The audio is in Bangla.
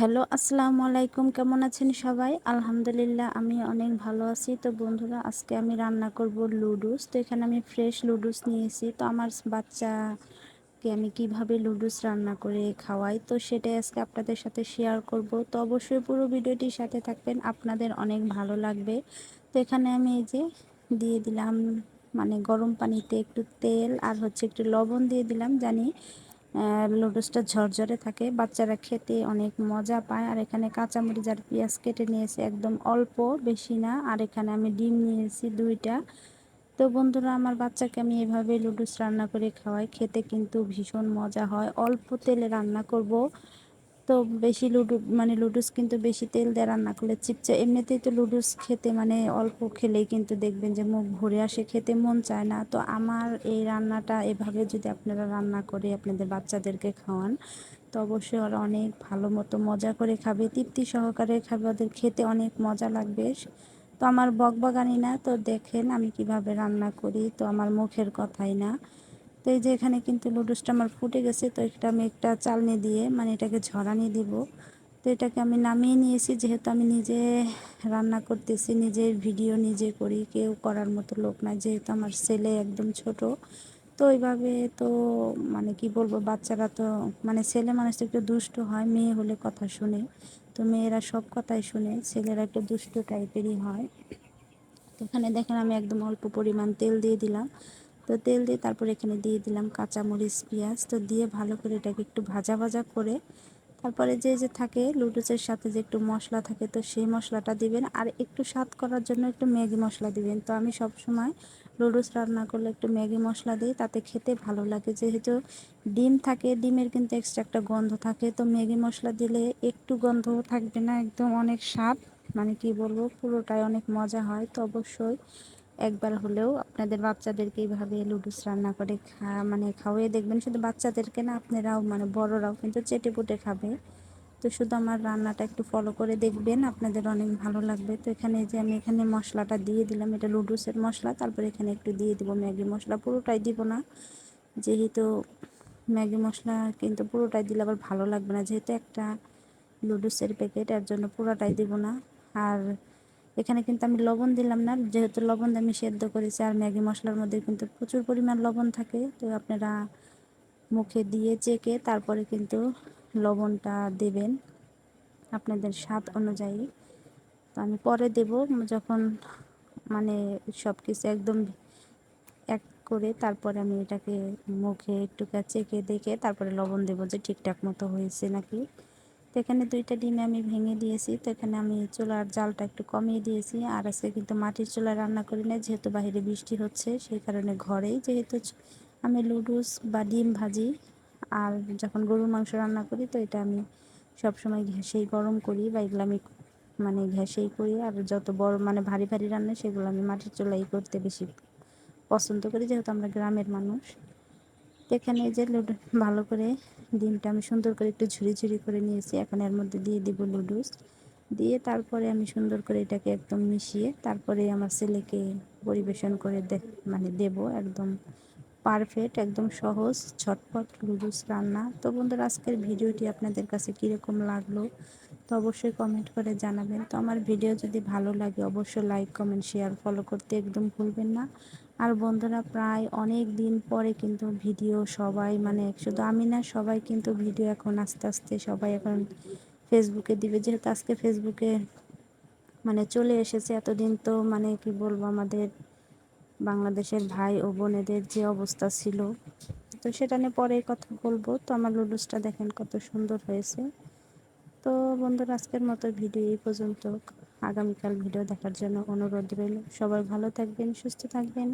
হ্যালো, আসসালামু আলাইকুম। কেমন আছেন সবাই? আলহামদুলিল্লাহ, আমি অনেক ভালো আছি। তো বন্ধুরা, আজকে আমি রান্না করব লুডুস। তো এখানে আমি ফ্রেশ লুডুস নিয়েছি। তো আমার বাচ্চাকে আমি কীভাবে লুডুস রান্না করে খাওয়াই, তো সেটাই আজকে আপনাদের সাথে শেয়ার করব। তো অবশ্যই পুরো ভিডিওটির সাথে থাকবেন, আপনাদের অনেক ভালো লাগবে। তো এখানে আমি এই যে দিয়ে দিলাম মানে গরম পানিতে একটু তেল আর হচ্ছে একটু লবণ দিয়ে দিলাম, জানি লুডুসটা ঝরঝরে থাকে। বাচ্চারা খেতে অনেক মজা পায়। আর এখানে কাঁচামরিচ আর পেঁয়াজ কেটে নিয়েছি। একদম অল্প, বেশি না। আর এখানে আমি ডিম নিয়েছি দুইটা। তো বন্ধুরা, আমার বাচ্চাকে আমি এভাবে লুডুস রান্না করে খাওয়াই। খেতে কিন্তু ভীষণ মজা হয়। অল্প তেলে রান্না করব। তো বেশি লুডু মানে লুডুস কিন্তু বেশি তেল দিয়ে রান্না করলে চিপচে। এমনিতেই তো লুডুস খেতে মানে অল্প খেলেই কিন্তু দেখবেন যে মুখ ভরে আসে, খেতে মন চায় না। তো আমার এই রান্নাটা এভাবে যদি আপনারা রান্না করে আপনাদের বাচ্চাদেরকে খাওয়ান, তো অবশ্যই ওরা অনেক ভালো মতো মজা করে খাবে, তৃপ্তি সহকারে খাবে, ওদের খেতে অনেক মজা লাগবে। তো আমার বকবাগানি না, তো দেখেন আমি কীভাবে রান্না করি, তো আমার মুখের কথাই না। তো এই যে এখানে কিন্তু লুডুসটা আমার ফুটে গেছে, তো এটা আমি একটা চালনি দিয়ে মানে এটাকে ঝরানি দিব। তো এটাকে আমি নামিয়ে নিয়েছি, যেহেতু আমি নিজে রান্না করতেছি নিজের ভিডিও নিজে করি, কেউ করার মতো লোক না যেহেতু আমার ছেলে একদম ছোট। তো ওইভাবে তো মানে কি বলব, বাচ্চারা তো মানে ছেলে মানুষ তো একটু দুষ্ট হয়, মেয়ে হলে কথা শুনে। তো মেয়েরা সব কথাই শুনে, ছেলেরা একটু দুষ্ট টাইপেরই হয়। তো এখানে দেখেন আমি একদম অল্প পরিমাণ তেল দিয়ে দিলাম। তো তেল দিয়ে তারপর এখানে দিয়ে দিলাম কাঁচামরিচ, পেঁয়াজ। তো দিয়ে ভালো করে এটাকে একটু ভাজা ভাজা করে তারপরে যে যে থাকে লুডুসের সাথে যে একটু মশলা থাকে তো সেই মশলাটা দিবেন। আর একটু স্বাদ করার জন্য একটু ম্যাগি মশলা দিবেন। তো আমি সব সময় লুডুস রান্না করলে একটু ম্যাগি মশলা দিই, তাতে খেতে ভালো লাগে। যেহেতু ডিম থাকে, ডিমের কিন্তু এক্সট্রা একটা গন্ধ থাকে। তো ম্যাগি মশলা দিলে একটু গন্ধ থাকবে না, একদম অনেক স্বাদ। মানে কি বলব, পুরোটাই অনেক মজা হয়। তো অবশ্যই একবার হলেও আপনাদের বাচ্চাদেরকে এইভাবে লুডুস রান্না করে খা মানে খাওয়িয়ে দেখবেন। শুধু বাচ্চাদেরকে না, আপনারাও মানে বড়রাও কিন্তু চেটে পুটে খাবে। তো শুধু আমার রান্নাটা একটু ফলো করে দেখবেন, আপনাদের অনেক ভালো লাগবে। তো এখানে যে আমি এখানে মশলাটা দিয়ে দিলাম, এটা লুডুসের মশলা। তারপরে এখানে একটু দিয়ে দিব ম্যাগি মশলা, পুরোটাই দিব না। যেহেতু ম্যাগি মশলা কিন্তু পুরোটাই দিলে আবার ভালো লাগবে না। যেহেতু একটা লুডুসের প্যাকেট, এর জন্য পুরোটাই দিব না। আর এখানে কিন্তু আমি লবণ দিলাম না, যেহেতু লবণ আমি সেদ্ধ করেছি আর ম্যাগি মশলার মধ্যে কিন্তু প্রচুর পরিমাণ লবণ থাকে, তো আপনারা মুখে দিয়ে চেকে তারপরে কিন্তু লবণটা দেবেন আপনাদের স্বাদ অনুযায়ী। তো আমি পরে দেব, যখন মানে সব কিছু একদম এক করে তারপরে আমি এটাকে মুখে একটু চেকে দেখে তারপরে লবণ দেবো যে ঠিকঠাক মতো হয়েছে নাকি। তো এখানে দুইটা ডিমে আমি ভেঙে দিয়েছি। তো এখানে আমি চুলার জালটা একটু কমিয়ে দিয়েছি। আর আজকে কিন্তু মাটির চুলায় রান্না করি না, যেহেতু বাইরে বৃষ্টি হচ্ছে, সেই কারণে ঘরেই যেহেতু আমি লুডুস বা ডিম ভাজি। আর যখন গরুর মাংস রান্না করি, তো এটা আমি সবসময় ঘ্যাসেই গরম করি বা এগুলো আমি মানে ঘ্যাসেই করি। আর যত বড় মানে ভারী ভারী রান্না, সেগুলো আমি মাটির চুলাই করতে বেশি পছন্দ করি, যেহেতু আমরা গ্রামের মানুষ। এখানে যে লুডু, ভালো করে ডিমটা আমি সুন্দর করে একটু ঝুড়ি ঝুড়ি করে নিয়েছি। এখন এর মধ্যে দিয়ে দিব লুডুস। দিয়ে তারপরে আমি সুন্দর করে এটাকে একদম মিশিয়ে তারপরে আমার ছেলেকে পরিবেশন করে মানে দেব একদম। পারফেক্ট, একদম সহজ, ঝটপট লুডুস রান্না। তো বন্ধুরা, আজকের ভিডিওটি আপনাদের কাছে কীরকম লাগল? তো অবশ্যই কমেন্ট করে জানাবেন। তো আমার ভিডিও যদি ভালো লাগে, অবশ্যই লাইক কমেন্ট শেয়ার ফলো করতে একদম ভুলবেন না। আর বন্ধুরা, প্রায় অনেক দিন পরে কিন্তু ভিডিও সবাই মানে শুধু আমি না, সবাই কিন্তু ভিডিও এখন আস্তে আস্তে সবাই এখন ফেসবুকে দিবে। যেহেতু আজকে ফেসবুকে মানে চলে এসেছে, এতদিন তো মানে কি বলব, আমাদের বাংলাদেশের ভাই ও বোনেদের যে অবস্থা ছিল। তো সেটা নিয়ে পরে কথা বলব। তো আমার লুডুসটা দেখেন কত সুন্দর হয়েছে। তো বন্ধুরা, আজকের মতো ভিডিও এই পর্যন্ত। আগামীকাল ভিডিও দেখার জন্য অনুরোধ রইল। সবাই ভালো থাকবেন, সুস্থ থাকবেন।